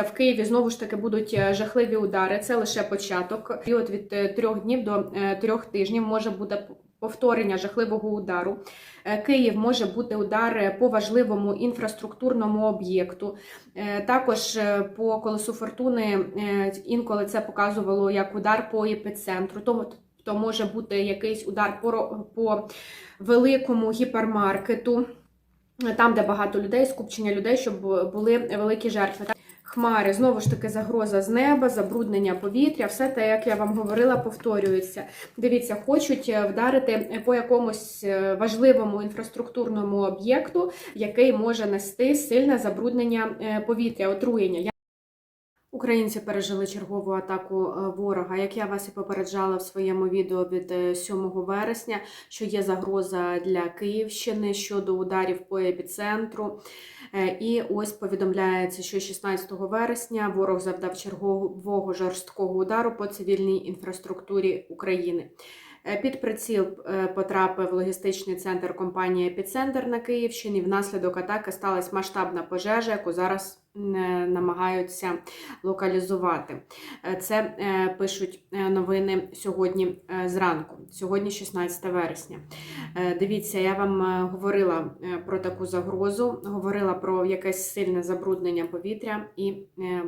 В Києві знову ж таки будуть е, жахливі удари. Це лише початок. Період від е, трьох днів до е, трьох тижнів може бути повторення жахливого удару. Київ може бути удар по важливому інфраструктурному об'єкту. Також по колесу фортуни інколи це показувало як удар по епіцентру. Тому то може бути якийсь удар по, по великому гіпермаркету, там, де багато людей, скупчення людей, щоб були великі жертви. Хмари, знову ж таки, загроза з неба, забруднення повітря, все те, як я вам говорила, повторюється. Дивіться, хочуть е, вдарити по якомусь е, важливому інфраструктурному об'єкту, який може нести сильне забруднення е, повітря, отруєння. Українці пережили чергову атаку е, ворога. Як я вас і попереджала в своєму відео від е, 7 вересня, що є загроза для Київщини щодо ударів по епіцентру. Е, І ось повідомляється, що 16 вересня ворог завдав чергового жорсткого удару по цивільній інфраструктурі України. Е, Під приціл е, потрапив логістичний центр компанії Епіцентр на Київщині. Внаслідок атаки сталася масштабна пожежа, яку зараз е, намагаються локалізувати. Це пишуть новини сьогодні зранку, сьогодні 16 вересня. Дивіться, я вам говорила про таку загрозу, говорила про якесь сильне забруднення повітря, і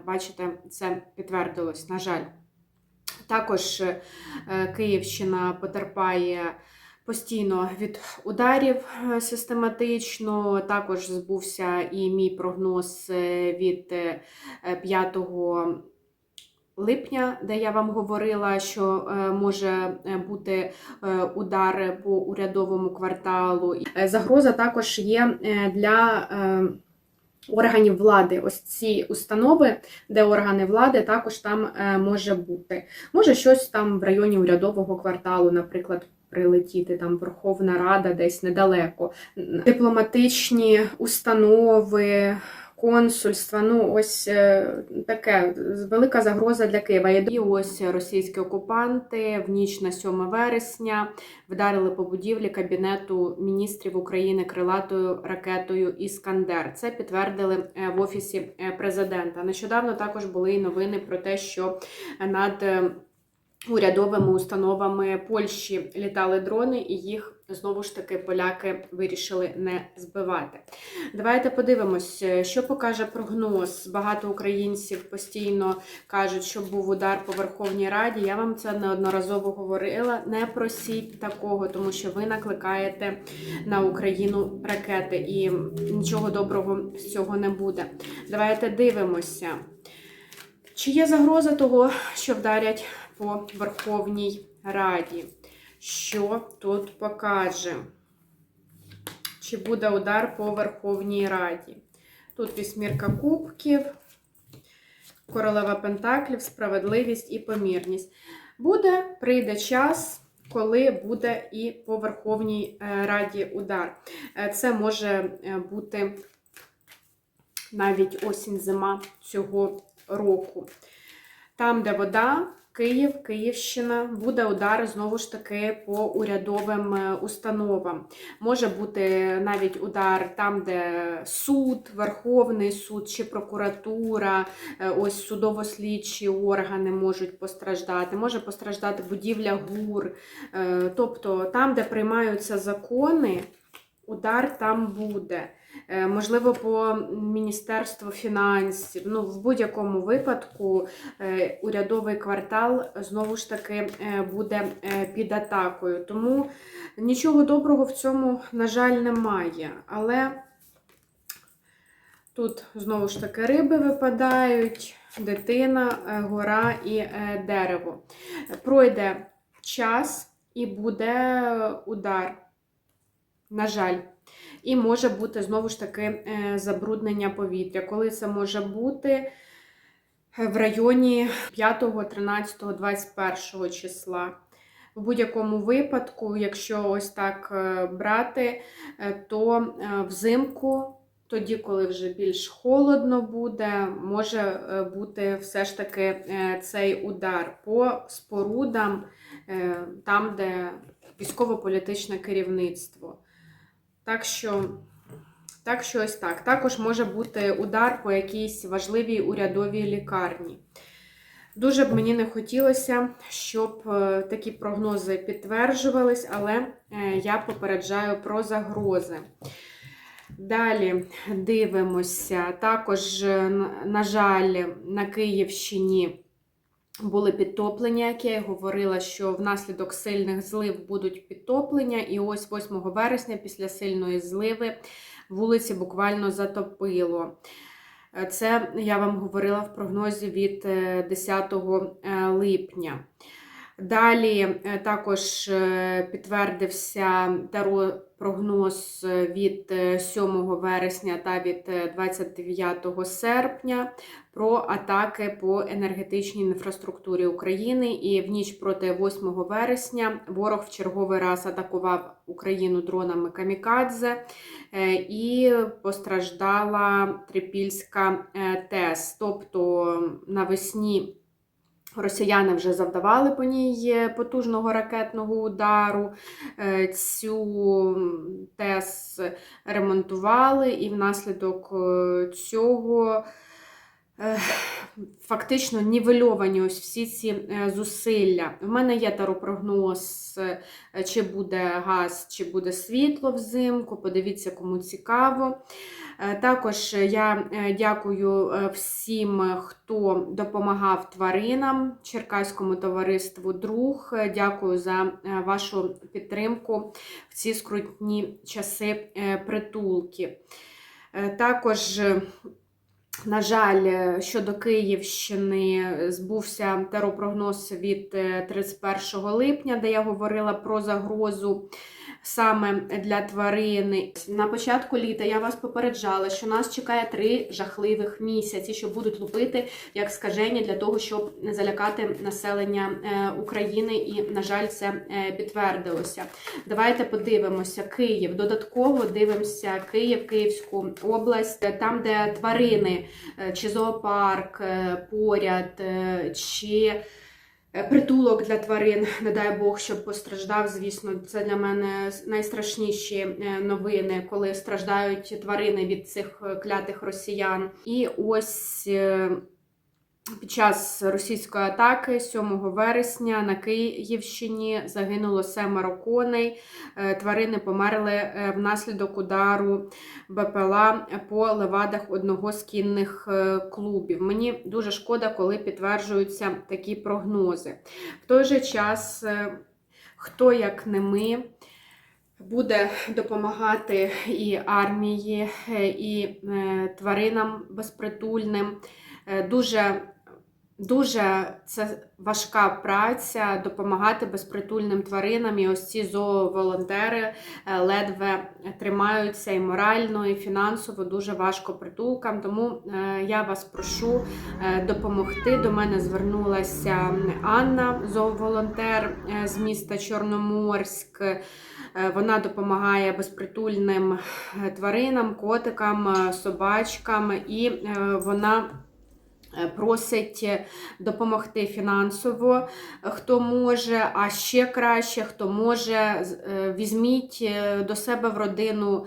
бачите, це підтвердилось, на жаль. Також е, Київщина потерпає постійно від ударів е, систематично. Також збувся і мій прогноз е, від е, 5 липня, де я вам говорила, що може бути удар по урядовому кварталу. Загроза також є для. Органів влади, ось ці установи, де органи влади, також там е, може бути. Може щось там в районі урядового кварталу, наприклад, прилетіти, там Верховна Рада десь недалеко. Дипломатичні установи, консульства, ну ось е, таке велика загроза для Києва. І ось російські окупанти в ніч на 7 вересня вдарили по будівлі Кабінету міністрів України крилатою ракетою Іскандер. Це підтвердили е, в офісі е, президента. Нещодавно також були і новини про те, що над урядовими установами Польщі літали дрони, і їх знову ж таки поляки вирішили не збивати. Давайте подивимось, е, що покаже прогноз. Багато українців постійно кажуть, що був удар по Верховній Раді. Я вам це неодноразово говорила. Не просіть такого, тому що ви накликаєте на Україну ракети, і нічого доброго з цього не буде. Давайте дивимося. Чи є загроза того, що вдарять по Верховній Раді? Що тут покаже? Чи буде удар по Верховній Раді? Тут вісьмірка кубків, королева пентаклів, справедливість і помірність. Буде, прийде час, коли буде і по Верховній е, Раді удар. Е, Це може е, бути навіть осінь-зима цього року. Там, де вода, Київ, Київщина, буде удар знову ж таки по урядовим е, установам. Може бути навіть удар там, де суд, Верховний суд чи прокуратура, е, ось судово-слідчі органи можуть постраждати, може постраждати будівля ГУР. Е, Тобто там, де приймаються закони, удар там буде. Е, Можливо, по Міністерству фінансів. Ну, в будь-якому випадку е, урядовий квартал знову ж таки е, буде під атакою. Тому нічого доброго в цьому, на жаль, немає. Але тут знову ж таки риби випадають, дитина, гора і дерево. Пройде час і буде удар. На жаль. І може бути знову ж таки е, забруднення повітря. Коли це може бути е, в районі 5, 13, 21 числа. В будь-якому випадку, якщо ось так е, брати, то взимку, тоді, коли вже більш холодно буде, може бути все ж таки цей удар по спорудам, там, де військово-політичне керівництво. Так що Так що ось так. Також може бути удар по якійсь важливій урядовій лікарні. Дуже б мені не хотілося, щоб е, такі прогнози підтверджувались, але е, я попереджаю про загрози. Далі дивимося. Також, е, на жаль, на Київщині були підтоплення, як я й говорила, що внаслідок сильних злив будуть підтоплення. І ось 8 вересня, після сильної зливи, вулиці буквально затопило. Е, Це я вам говорила в прогнозі від е, 10 е, липня. Далі е, також е, підтвердився таро прогноз е, від е, 7 вересня та від е, 29 серпня про атаки по енергетичній інфраструктурі України. І в ніч проти 8 вересня ворог в черговий раз атакував Україну дронами Камікадзе і постраждала Трипільська ТЕС. Тобто навесні. Росіяни вже завдавали по ній е, потужного ракетного удару. Е, Цю ТЕС ремонтували, і внаслідок е, цього фактично нівельовані ось всі ці е, зусилля. В мене є таропрогноз, е, чи буде газ, чи буде світло взимку. Подивіться, кому цікаво. Е, Також я дякую всім, хто допомагав тваринам, Черкаському товариству Друг. Дякую за вашу підтримку в ці скрутні часи притулки. Також, на жаль, е, щодо Київщини е, збувся теропрогноз від е, 31 липня, де я говорила про загрозу саме для тварини. На початку літа я вас попереджала, що нас чекає три жахливих місяці, що будуть лупити як скаження для того, щоб не залякати населення е, України. І, на жаль, це е, підтвердилося. Давайте подивимося. Київ. Додатково дивимося Київ, Київську область, там, де тварини, е, чи зоопарк поряд, чи Притулок для тварин, не дай Бог, щоб постраждав. Звісно, це для мене найстрашніші е, новини, коли страждають тварини від цих е, клятих росіян. І ось е, під час російської атаки 7 вересня на Київщині загинуло семеро коней. Е, Тварини померли е, внаслідок удару БПЛА по левадах одного з кінних е, клубів. Мені дуже шкода, коли підтверджуються такі прогнози. В той же час, хто як не ми. Буде допомагати і армії, і тваринам безпритульним. Дуже Дуже це важка праця допомагати безпритульним тваринам. І ось ці зооволонтери е, ледве тримаються і морально, і фінансово дуже важко притулкам. Тому е, я вас прошу е, допомогти. До мене звернулася Анна, зооволонтер з міста Чорноморськ. Вона допомагає безпритульним тваринам, котикам, собачкам, і вона е, просить е, допомогти фінансово, хто може, а ще краще, хто може, е, візьміть до себе в родину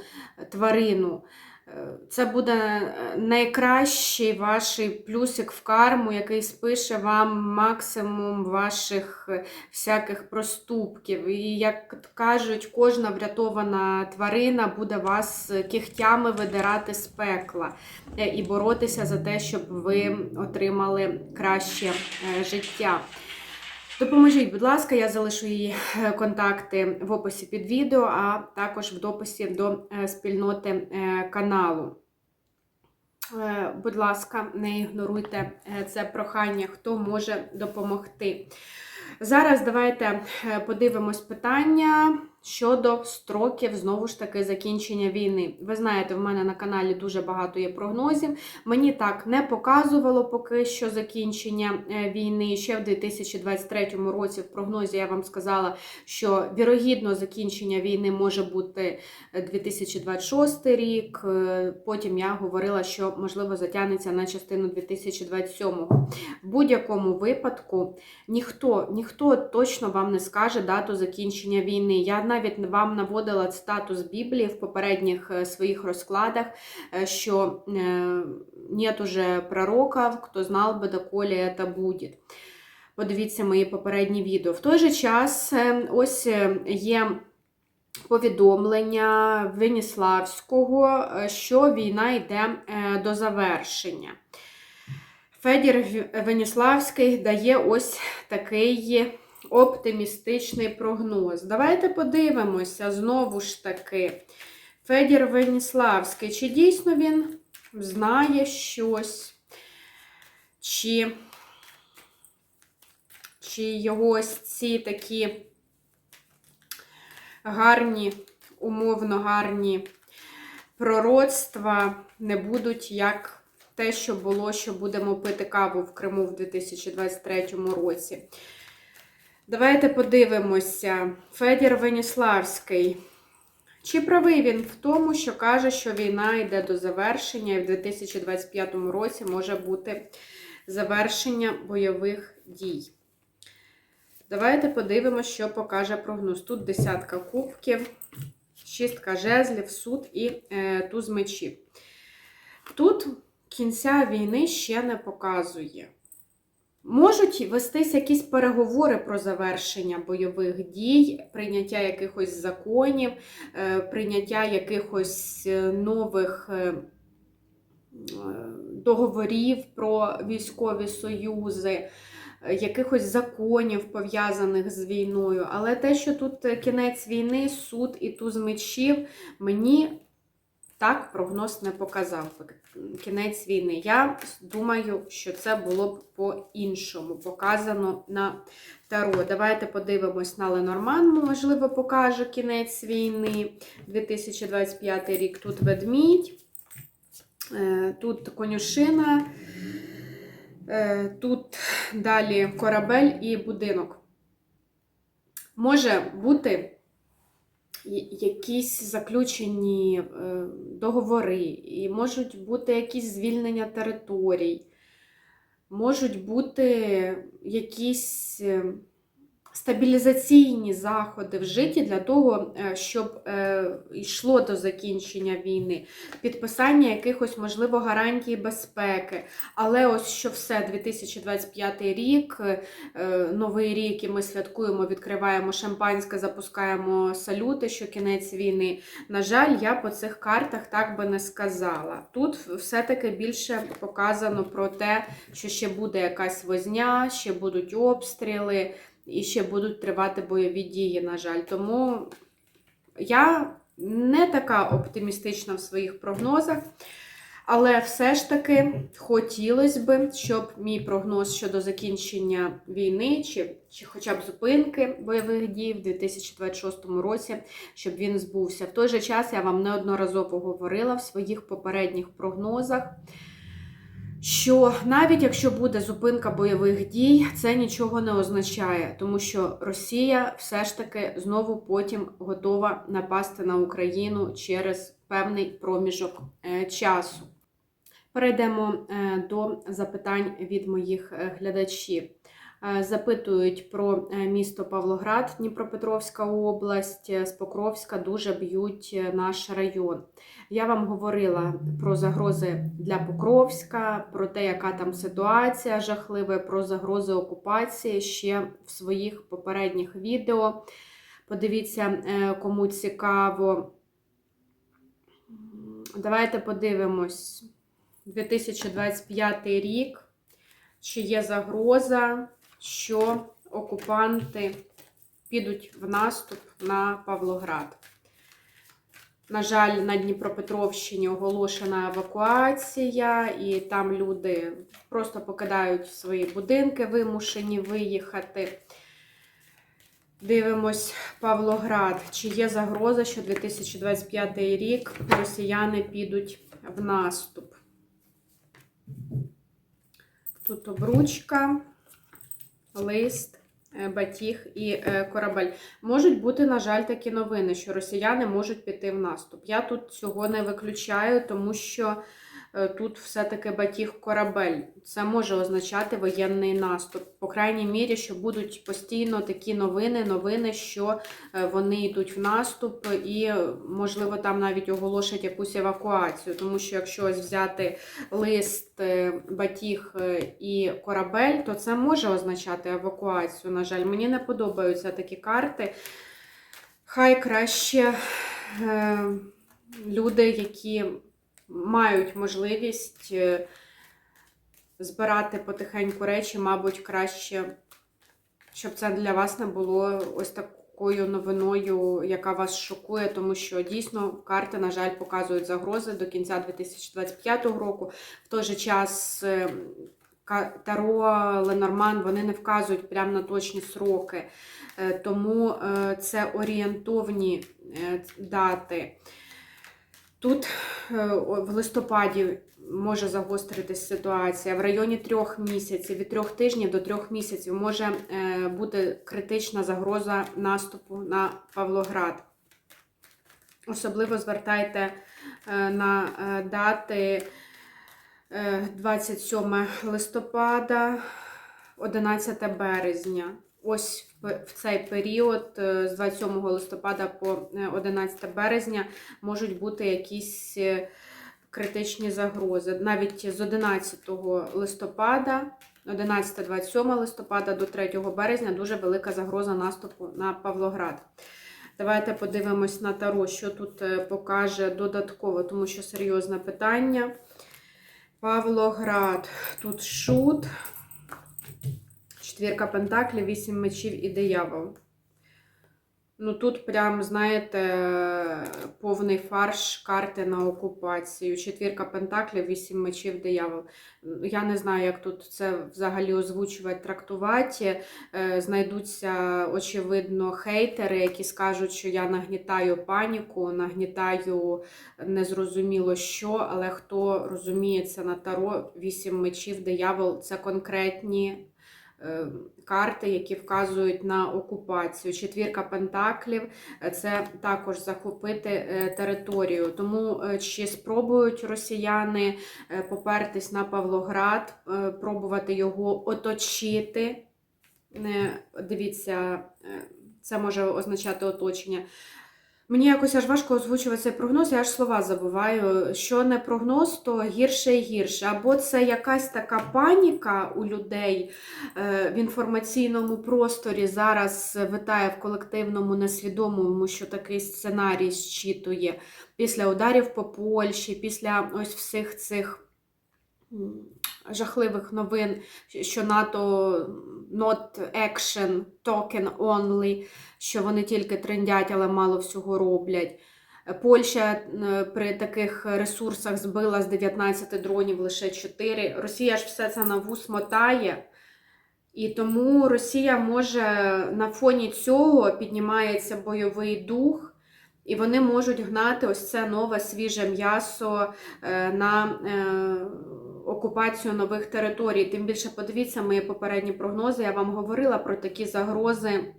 тварину. Це буде е, найкращий ваш плюсик в карму, який спише вам максимум ваших е, всяких проступків. І як кажуть, кожна врятована тварина буде вас е, кігтями видирати з пекла і боротися за те, щоб ви отримали краще життя. Допоможіть, будь ласка, я залишу її е, контакти в описі під відео, а також в дописі до е, спільноти е, каналу. Будь ласка, не ігноруйте це прохання, хто може допомогти. Зараз давайте подивимось питання щодо строків знову ж таки закінчення війни. Ви знаєте, в мене на каналі дуже багато є прогнозів. Мені так не показувало поки що закінчення е, війни. Ще в 2023 році в прогнозі я вам сказала, що вірогідно закінчення війни може бути е, 2026 рік. Е, Потім я говорила, що можливо затягнеться на частину 2027. В будь-якому випадку ніхто, ніхто точно вам не скаже дату закінчення війни. Я навіть вам наводила цитату з Біблії в попередніх е, своїх розкладах, е, що е, нет уже пророка, хто знав би, доколе це буде. Подивіться мої попередні відео. В той же час ось є повідомлення Веніславського, що війна йде до завершення. Федір Веніславський дає ось такий оптимістичний прогноз. Давайте подивимося знову ж таки. Федір Веніславський, чи дійсно він знає щось, чи, чи його ось ці такі гарні, умовно гарні пророцтва не будуть як те, що було, що будемо пити каву в Криму в 2023 році. Давайте подивимося. Федір Веніславський. Чи правий він в тому, що каже, що війна йде до завершення, і в 2025 році може бути завершення бойових дій? Давайте подивимося, що покаже прогноз. Тут десятка кубків, шістка жезлів, суд і е, туз мечів. Тут кінця війни ще не показує. Можуть вестись якісь переговори про завершення бойових дій, прийняття якихось законів, е, прийняття якихось е, нових е, договорів про військові союзи, якихось законів пов'язаних з війною. Але те, що тут кінець війни, суд і туз мечів, мені так прогноз не показав. Кінець війни. Я думаю, що це було б по-іншому показано на Таро. Давайте подивимось на Ленорман, можливо, покаже кінець війни 2025 рік. Тут ведмідь, е, тут конюшина, е, тут далі корабель і будинок. Може бути якісь заключені е, договори, і можуть бути якісь звільнення територій, можуть бути якісь е, стабілізаційні заходи вжиті для того, е, щоб е, йшло до закінчення війни, підписання якихось, можливо, гарантій безпеки. Але ось що все, 2025 рік, е, новий рік, і ми святкуємо, відкриваємо шампанське, запускаємо салюти, що кінець війни. На жаль, я по цих картах так би не сказала. Тут все-таки більше показано про те, що ще буде якась возня, ще будуть обстріли і ще будуть тривати бойові дії, на жаль. Тому я не така оптимістична в своїх прогнозах. Але все ж таки хотілося б, щоб мій прогноз щодо закінчення війни, чи, чи хоча б зупинки бойових дій в 2026 році, щоб він збувся. В той же час я вам неодноразово говорила в своїх попередніх прогнозах, що навіть якщо буде зупинка бойових дій, це нічого не означає, тому що Росія все ж таки знову потім готова напасти на Україну через певний проміжок е, часу. Перейдемо е, до запитань від моїх е, глядачів. Е, Запитують про е, місто Павлоград, Дніпропетровська область, е, з Покровська дуже б'ють наш район. Я вам говорила про загрози для Покровська, про те, яка там ситуація жахлива, про загрози окупації ще в своїх попередніх відео. Подивіться, кому цікаво. Давайте подивимось. 2025 рік, чи є загроза, що окупанти підуть в наступ на Павлоград. На жаль, на Дніпропетровщині оголошена евакуація, і там люди просто покидають свої будинки, вимушені виїхати. Дивимось Павлоград. Чи є загроза, що 2025 рік росіяни підуть в наступ? Тут обручка, лист, е, батіг і е, корабель. Можуть бути, на жаль, такі новини, що росіяни можуть піти в наступ. Я тут цього не виключаю, тому що тут все-таки батіг корабель. Це може означати воєнний наступ. По крайній мірі, що будуть постійно такі новини, новини, що е, вони йдуть в наступ, і, можливо, там навіть оголошать якусь евакуацію. Тому що якщо ось взяти лист, е, батіг е, і корабель, то це може означати евакуацію. На жаль, мені не подобаються такі карти. Хай краще е, люди, які мають можливість е, збирати потихеньку речі, мабуть, краще, щоб це для вас не було ось такою новиною, яка вас шокує, тому що дійсно карти, на жаль, показують загрози до кінця 2025 року. В той же час е, Таро, Ленорман, вони не вказують прямо на точні сроки. Е, Тому це орієнтовні дати. Тут е, в листопаді може загостритись ситуація. В районі трьох місяців, від трьох тижнів до трьох місяців може е, бути критична загроза наступу на Павлоград. Особливо звертайте е, на дати е, 27 листопада, 11 березня. Ось в цей період е, з 27 листопада по е, 11 березня можуть бути якісь е, критичні загрози. Навіть з 11 листопада, 11-27 листопада до 3 березня дуже велика загроза наступу на Павлоград. Давайте подивимось на Таро, що тут е, покаже додатково, тому що серйозне питання. Павлоград. Тут шут. Четвірка пентаклів, вісім мечів і диявол. Ну тут прям, знаєте, повний фарш карти на окупацію. Четвірка пентаклів, вісім мечів, диявол. Я не знаю, як тут це взагалі озвучувати, трактувати. Е, Знайдуться, очевидно, хейтери, які скажуть, що я нагнітаю паніку, нагнітаю незрозуміло що, але хто розуміється на таро, вісім мечів, диявол це конкретні карти, які вказують на окупацію. Четвірка пентаклів е, це також захопити е, територію. Тому е, чи спробують росіяни е, попертись на Павлоград, е, пробувати його оточити. Е, Дивіться, е, це може означати оточення. Мені якось аж важко озвучувати цей прогноз, я аж слова забуваю. Що не прогноз, то гірше і гірше. Або це якась така паніка у людей е, в інформаційному просторі зараз витає в колективному несвідомому, що такий сценарій зчитує після ударів по Польщі, після ось всіх цих жахливих новин, що НАТО not action, token only, що вони тільки трендять, але мало всього роблять. Польща е, при таких ресурсах збила з 19 дронів лише 4. Росія ж все це на вус мотає. І тому Росія може на фоні цього піднімається бойовий дух, і вони можуть гнати ось це нове свіже м'ясо е, на е, окупацію нових територій. Тим більше подивіться мої попередні прогнози. Я вам говорила про такі загрози.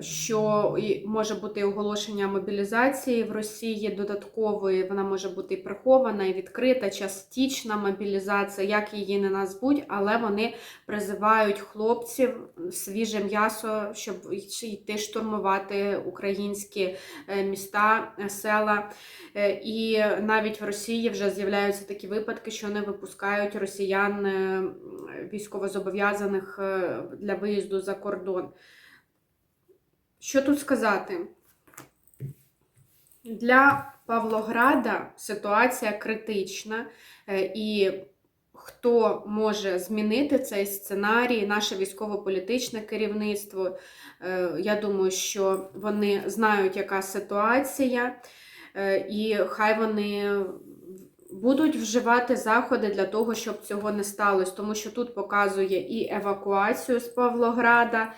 Що може бути оголошення мобілізації в Росії додаткової, вона може бути і прихована, і відкрита, частічна мобілізація, як її не назвуть, але вони призивають хлопців свіже м'ясо, щоб йти штурмувати українські е, міста, е, села. Е, І навіть в Росії вже з'являються такі випадки, що вони випускають росіян військовозобов'язаних для виїзду за кордон. Що тут сказати? Для Павлограда ситуація критична, е, і хто може змінити цей сценарій, наше військово-політичне керівництво. Е, Я думаю, що вони знають, яка ситуація, е, і хай вони будуть вживати заходи для того, щоб цього не сталося, тому що тут показує і евакуацію з Павлограда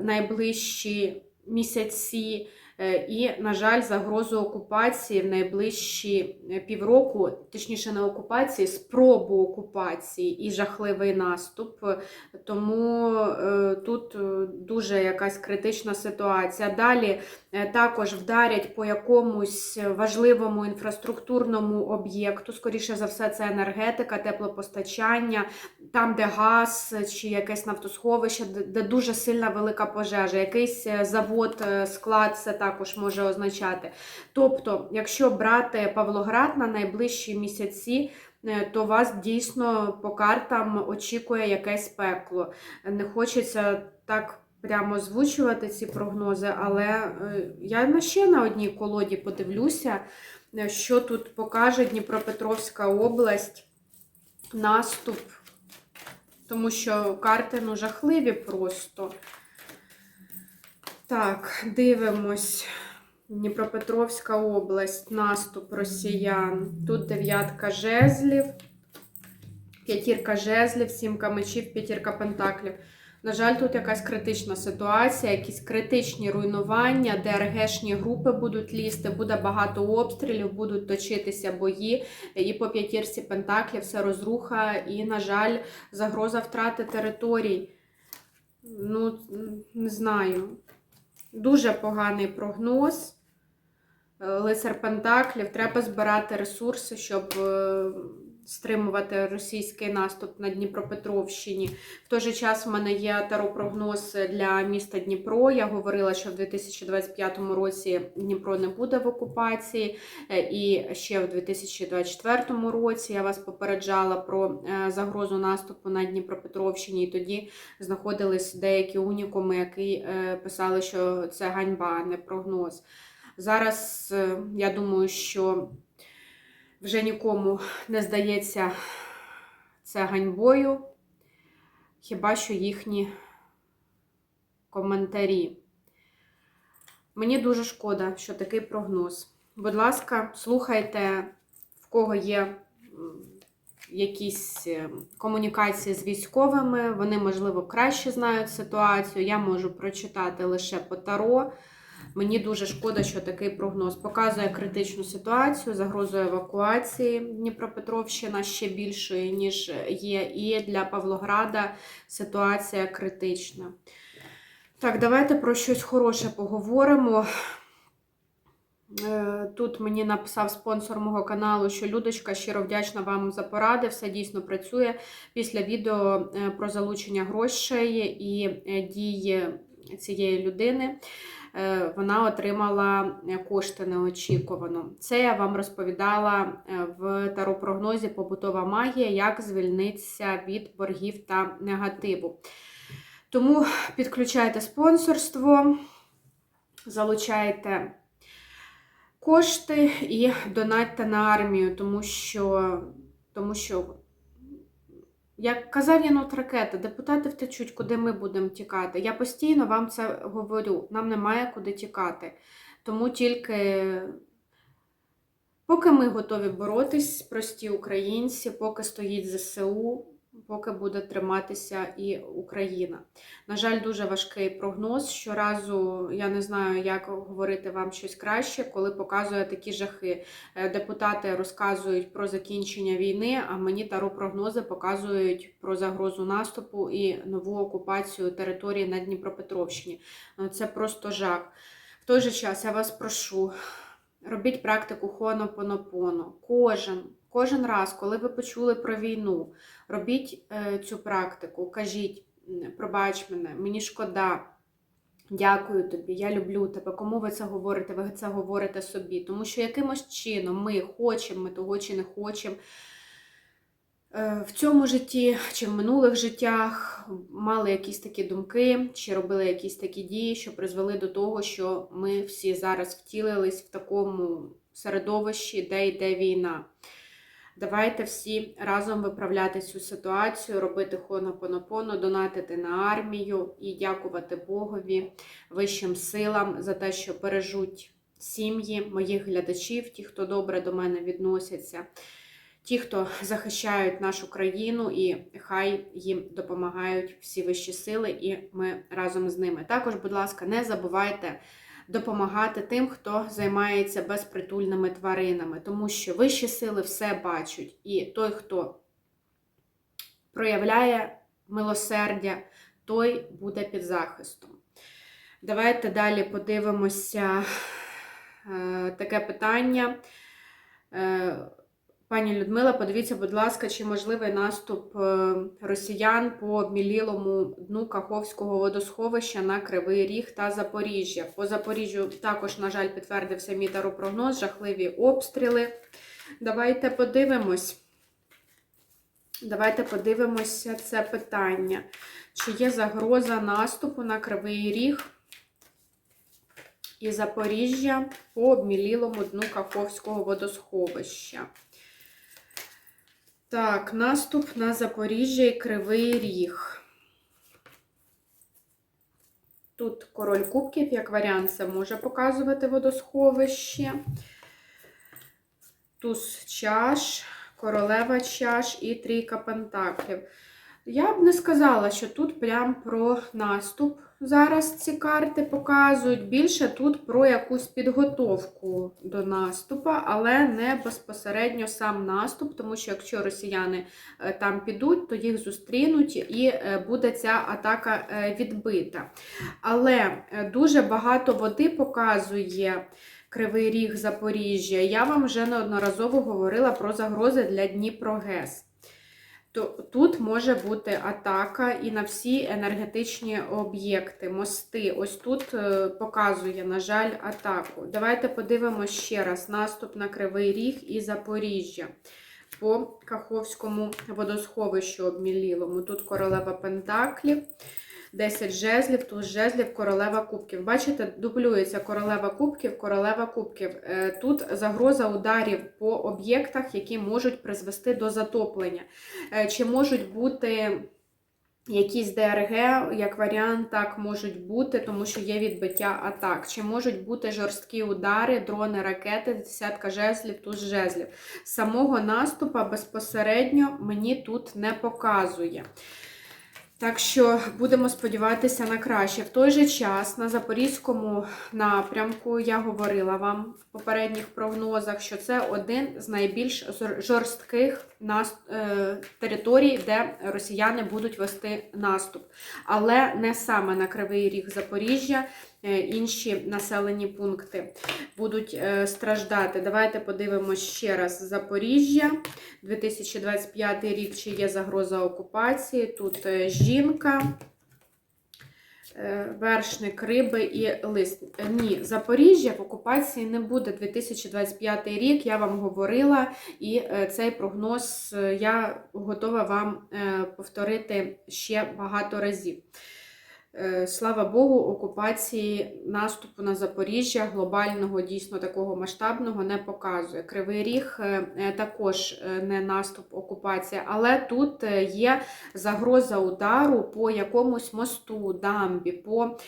найближчі місяці. Е, І, на жаль, загрозу окупації в найближчі е, півроку, точніше, не окупації, спробу окупації і жахливий наступ. Тому е, тут дуже якась критична ситуація. Далі також вдарять по якомусь важливому інфраструктурному об'єкту. Скоріше за все, це енергетика, теплопостачання, там, де газ чи якесь нафтосховище, де, дуже сильна велика пожежа, якийсь завод, склад це також може означати. Тобто, якщо брати Павлоград на найближчі місяці, е, то вас дійсно по картам очікує якесь пекло. Не хочеться так прямо озвучувати ці прогнози, але е, я ще на одній колоді подивлюся, е, що тут покаже Дніпропетровська область, наступ, тому що карти ну, жахливі просто. Так, дивимось. Дніпропетровська область, наступ росіян. Тут дев'ятка жезлів, п'ятірка жезлів, сімка мечів, п'ятірка пентаклів. На жаль, тут якась критична ситуація, якісь критичні руйнування, ДРГшні групи будуть лізти, буде багато обстрілів, будуть точитися бої. І по п'ятірці пентаклів все розруха, і, на жаль, загроза втрати територій. Ну, не знаю. Дуже поганий прогноз. Е, Лицар Пентаклів. Треба збирати ресурси, щоб е, стримувати російський наступ на Дніпропетровщині. В той же час в мене є таропрогноз для міста Дніпро. Я говорила, що в 2025 році Дніпро не буде в окупації. Е, І ще в 2024 році я вас попереджала про е, загрозу наступу на Дніпропетровщині. І тоді знаходились деякі унікуми, які е, писали, що це ганьба, а не прогноз. Зараз я думаю, що вже нікому не здається це ганьбою, хіба що їхні коментарі. Мені дуже шкода, що такий прогноз. Будь ласка, слухайте, в кого є якісь е, комунікації з військовими, вони, можливо, краще знають ситуацію. Я можу прочитати лише по таро. Мені дуже шкода, що такий прогноз показує критичну ситуацію, загрозу евакуації Дніпропетровщина ще більшої, ніж є, і для Павлограда ситуація критична. Так, давайте про щось хороше поговоримо. Е, Тут мені написав спонсор мого каналу, що Людочка щиро вдячна вам за поради. Все дійсно працює. Після відео е, про залучення грошей і е, дії цієї людини е, вона отримала кошти неочікувано. Це я вам розповідала е, в таропрогнозі Побутова магія, як звільнитися від боргів та негативу. Тому підключайте спонсорство, залучайте кошти і донатьте на армію, тому що, тому що як казав Янот Ракета, депутати втечуть, куди ми будемо тікати. Я постійно вам це говорю. Нам немає куди тікати. Тому тільки, поки ми готові боротись, прості українці, поки стоїть ЗСУ, поки буде триматися і Україна. На жаль, дуже важкий прогноз. Щоразу я не знаю, як говорити вам щось краще, коли показує такі жахи. Е, Депутати розказують про закінчення війни, а мені таропрогнози показують про загрозу наступу і нову окупацію території на Дніпропетровщині. Ну, Це просто жах. В той же час я вас прошу. Робіть практику хонопонопоно. Кожен, кожен раз, коли ви почули про війну, робіть е, цю практику, кажіть, пробач мене, мені шкода. Дякую тобі, я люблю тебе. Кому ви це говорите? Ви це говорите собі. Тому що якимось чином ми хочемо, ми того чи не хочемо. е, В цьому житті чи в минулих життях мали якісь такі думки, чи робили якісь такі дії, що призвели до того, що ми всі зараз втілились в такому середовищі, де йде війна. Давайте всі разом виправляти цю ситуацію, робити хонопонопоно, донатити на армію і дякувати Богові, вищим силам за те, що бережуть сім'ї моїх глядачів, ті, хто добре до мене відносяться, ті, хто захищають нашу країну, і хай їм допомагають всі вищі сили, і ми разом з ними. Також, будь ласка, не забувайте допомагати тим, хто займається безпритульними тваринами, тому що вищі сили все бачать, і той, хто проявляє милосердя, той буде під захистом. Давайте далі подивимося е, таке питання. Пані Людмила, подивіться, будь ласка, чи можливий наступ е, росіян по обмілілому дну Каховського водосховища на Кривий Ріг та Запоріжжя. По Запоріжжю також, на жаль, підтвердився мій таропрогноз, жахливі обстріли. Давайте подивимось. Давайте подивимося це питання. Чи є загроза наступу на Кривий Ріг і Запоріжжя по обмілілому дну Каховського водосховища? Так, наступ на Запоріжжя і Кривий Ріг. Тут король кубків, як варіант, це може показувати водосховище. Туз чаш, королева чаш і трійка пентаклів. Я б не сказала, що тут прям про наступ зараз ці карти показують. Більше тут про якусь підготовку до наступу, але не безпосередньо сам наступ, тому що якщо росіяни е, там підуть, то їх зустрінуть і е, буде ця атака е, відбита. Але дуже багато води показує. Кривий Ріг Запоріжжя. Я вам вже неодноразово говорила про загрози для Дніпрогес. То тут може бути атака і на всі енергетичні об'єкти, мости. Ось тут е, показує, на жаль, атаку. Давайте подивимося ще раз: наступ на Кривий Ріг і Запоріжжя. По Каховському водосховищу обмілілому. Тут королева Пентаклів. 10 жезлів, туз жезлів, королева кубків. Бачите, дублюється королева кубків, королева кубків. Е, Тут загроза ударів по об'єктах, які можуть призвести до затоплення. Е, Чи можуть бути якісь ДРГ, як варіант, так можуть бути, тому що є відбиття атак. Чи можуть бути жорсткі удари, дрони, ракети, десятка жезлів, туз жезлів. Самого наступа безпосередньо мені тут не показує. Так що будемо сподіватися на краще. В той же час на запорізькому напрямку я говорила вам в попередніх прогнозах, що це один з найбільш жорстких е, територій, де росіяни будуть вести наступ. Але не саме на Кривий Ріг Запоріжжя, інші населені пункти будуть е, страждати. Давайте подивимося ще раз Запоріжжя. 2025 рік, чи є загроза окупації. Тут е, жінка, е, вершник риби і лист. Е, Ні, Запоріжжя в окупації не буде 2025 рік. Я вам говорила, і е, цей прогноз е, я готова вам е, повторити ще багато разів. Е, Слава Богу, окупації наступу на Запоріжжя глобального, дійсно такого масштабного не показує. Кривий Ріг е, е, також не наступ окупація, але тут є загроза удару по якомусь мосту, дамбі, по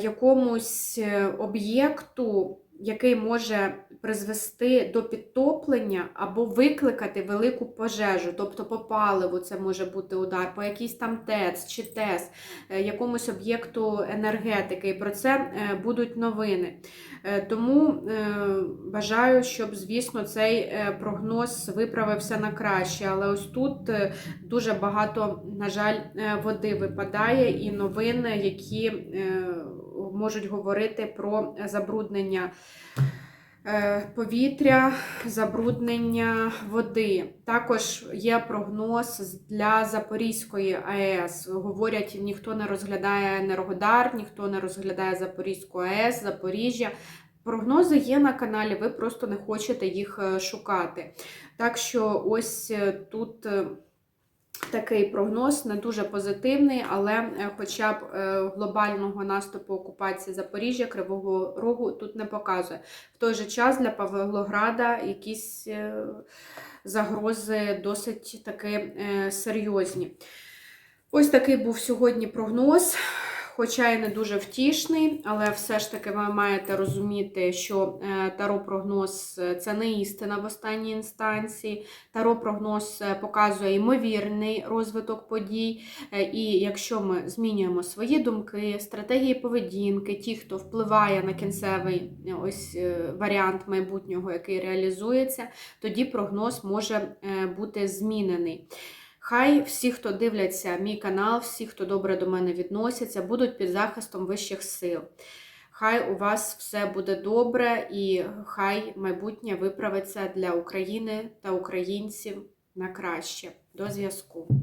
якомусь об'єкту. Який може призвести до підтоплення або викликати велику пожежу, тобто по паливу це може бути удар, по якійсь там ТЕЦ чи ТЕС, е, якомусь об'єкту енергетики. І про це е, будуть новини. Е, Тому бажаю, щоб, звісно, цей прогноз виправився на краще. Але ось тут дуже багато, на жаль, води випадає і новини, які можуть говорити про забруднення. Е, Повітря, забруднення води. Також є прогноз для Запорізької АЕС. Говорять, ніхто не розглядає Енергодар, ніхто не розглядає Запорізьку АЕС, Запоріжжя. Прогнози є на каналі, ви просто не хочете їх е, шукати. Так що ось е, тут. Такий прогноз не дуже позитивний, але е, хоча б е, глобального наступу окупації Запоріжжя, Кривого Рогу тут не показує. В той же час для Павлограда якісь е, загрози досить таки серйозні. Ось такий був сьогодні прогноз. Хоча й не дуже втішний, але все ж таки ви маєте розуміти, що е, таро-прогноз е, це не істина в останній інстанції. Таро-прогноз е, показує ймовірний розвиток подій. І якщо ми змінюємо свої думки, стратегії поведінки, ті, хто впливає на кінцевий ось варіант майбутнього, який реалізується, тоді прогноз може бути змінений. Хай всі, хто дивляться мій канал, всі, хто добре до мене відносяться, будуть під захистом вищих сил. Хай у вас все буде добре і хай майбутнє виправиться для України та українців на краще. До зв'язку.